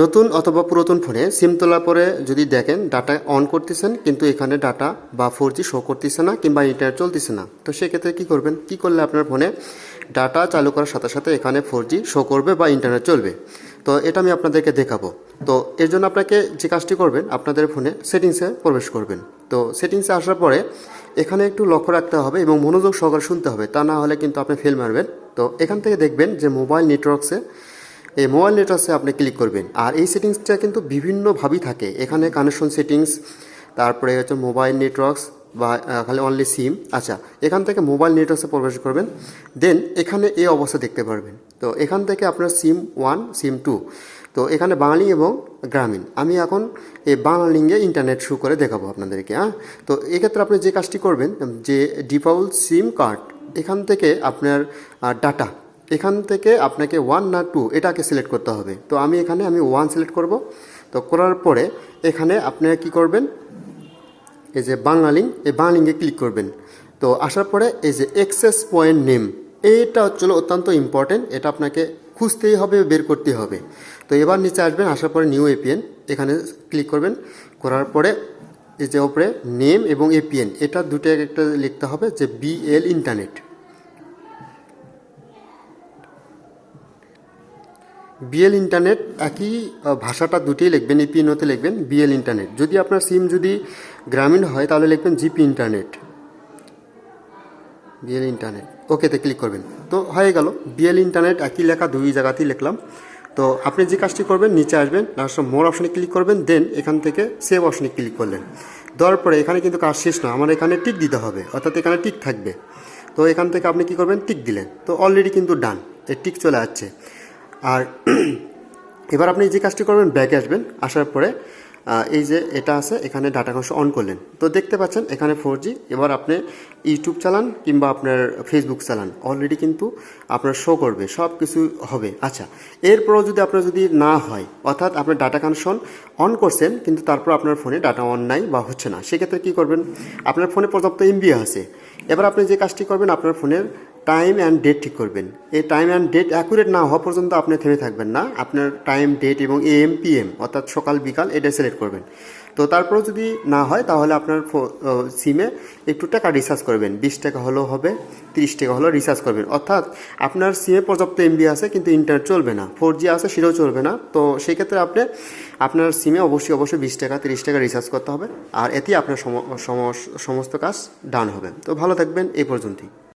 নতুন অথবা পুরাতন ফোনে সিম তোলার পরে যদি দেখেন, ডাটা অন করতেছেন, কিন্তু এখানে ডাটা বা ফোর জি শো করতেছে না কিংবা ইন্টারনেট চলতেছে না। তো সেক্ষেত্রে কী করবেন? কী করলে আপনার ফোনে ডাটা চালু করার সাথে সাথে এখানে ফোর জি শো করবে বা ইন্টারনেট চলবে? তো এটা আমি আপনাদেরকে দেখাবো। তো এর জন্য আপনাকে যে কাজটি করবেন, আপনাদের ফোনে সেটিংসে প্রবেশ করবেন। তো সেটিংসে আসার পরে এখানে একটু লক্ষ্য রাখতে হবে এবং মনোযোগ সহকারে শুনতে হবে। তা না হলে কিন্তু আপনি ফেল মারবেন। তো এখান থেকে দেখবেন যে মোবাইল নেটওয়ার্কসে এই মোবাইল নেটওয়ার্কসে আপনি ক্লিক করবেন। আর এই সেটিংসটা কিন্তু বিভিন্নভাবেই থাকে। এখানে কানেকশন সেটিংস তারপরে হচ্ছে মোবাইল নেটওয়ার্কস বা খালি অনলি সিম আচ্ছা এখান থেকে মোবাইল নেটওয়ার্কসে প্রবেশ করবেন। দেন এখানে এই অবস্থা দেখতে পারবেন। তো এখান থেকে আপনার সিম ওয়ান সিম টু তো এখানে বাঙালি এবং গ্রামীণ। আমি এখন এই বাংলালিঙ্গে ইন্টারনেট শু করে দেখাবো আপনাদেরকে হ্যাঁ? তো এক্ষেত্রে আপনি যে কাজটি করবেন, যে ডিফল্ট সিম কার্ড এখান থেকে আপনার ডাটা এখান থেকে আপনাকে ওয়ান না টু এটাকে সিলেক্ট করতে হবে। তো আমি এখানে, আমি ওয়ান সিলেক্ট করব। তো করার পরে এখানে আপনি কি করবেন? এই যে বাংলালিং এই বাংলালিঙ্গে ক্লিক করবেন। তো আসার পরে এই যে এক্সেস পয়েন্ট নেম এইটা হচ্ছিল অত্যন্ত ইম্পর্টেন্ট এটা আপনাকে খুঁজতেই হবে, বের করতে হবে। তো এবার নিচে আসবেন, আসার পরে নিউ এপিএন এখানে ক্লিক করবেন। করার পরে এই যে ওপরে নেম এবং এপিএন এটা দুটো একটা লিখতে হবে, যে বিএল ইন্টারনেট বিএল ইন্টারনেট একই ভাষাটা দুটোই লিখবেন এপিএনওতে লিখবেন বিএল ইন্টারনেট যদি আপনার সিম যদি গ্রামীণ হয়, তাহলে লিখবেন জিপি ইন্টারনেট বিএল ইন্টারনেট ওকেতে ক্লিক করবেন। তো হয়ে গেল। বিএল ইন্টারনেট একই লেখা দুই জায়গাতেই লিখলাম। তো আপনি যে কাজটি করবেন, নিচে আসবেন লাস্ট মোর অপশনে ক্লিক করবেন দেন এখান থেকে সেভ অপশনে ক্লিক করলেন। দেওয়ার পরে এখানে কিন্তু কাজ শেষ না আমার এখানে টিক দিতে হবে। অর্থাৎ এখানে টিক থাকবে। তো এখান থেকে আপনি কি করবেন? টিক দিলেন। তো অলরেডি কিন্তু ডান এই টিক চলে আসছে। আর এবার আপনি যে কাজটি করবেন ব্যাকে আসবেন, আসার পরে এই যে এটা আছে, এখানে ডাটা কানেকশন অন করলেন। তো দেখতে পাচ্ছেন, এখানে ফোর জি এবার আপনি ইউটিউব চালান কিংবা আপনার ফেসবুক চালান। অলরেডি কিন্তু আপনার শো করবে সব কিছু হবে। আচ্ছা এরপরও যদি আপনার যদি না হয়, অর্থাৎ আপনার ডাটা কানেকশন অন করছেন, কিন্তু তারপর আপনার ফোনে ডাটা অন নাই বা হচ্ছে না, সেক্ষেত্রে কী করবেন? আপনার ফোনে পর্যাপ্ত এমবি আছে। এবার আপনি যে কাজটি করবেন, আপনার ফোনের টাইম অ্যান্ড ডেট ঠিক করবেন। এই টাইম অ্যান্ড ডেট অ্যাকুরেট না হওয়া পর্যন্ত আপনি থেমে থাকবেন না। আপনার টাইম ডেট এবং এএম পিএম অর্থাৎ সকাল, বিকাল, এটা সিলেক্ট করবেন। তো তারপরেও যদি না হয়, তাহলে আপনার সিমে একটু টাকা রিচার্জ করবেন। বিশ টাকা হলেও হবে, তিরিশ টাকা হলেও রিচার্জ করবেন। অর্থাৎ আপনার সিমে পর্যাপ্ত এমবি আছে, কিন্তু ইন্টারনেট চলবে না। ফোর জি আছে, সেটাও চলবে না। তো সেই ক্ষেত্রে আপনি, আপনার সিমে অবশ্যই অবশ্যই বিশ টাকা, তিরিশ টাকা রিচার্জ করতে হবে। আর এতেই আপনার সম- সম- সমস্ত কাজ ডান হবে। তো ভালো থাকবেন এই পর্যন্তই।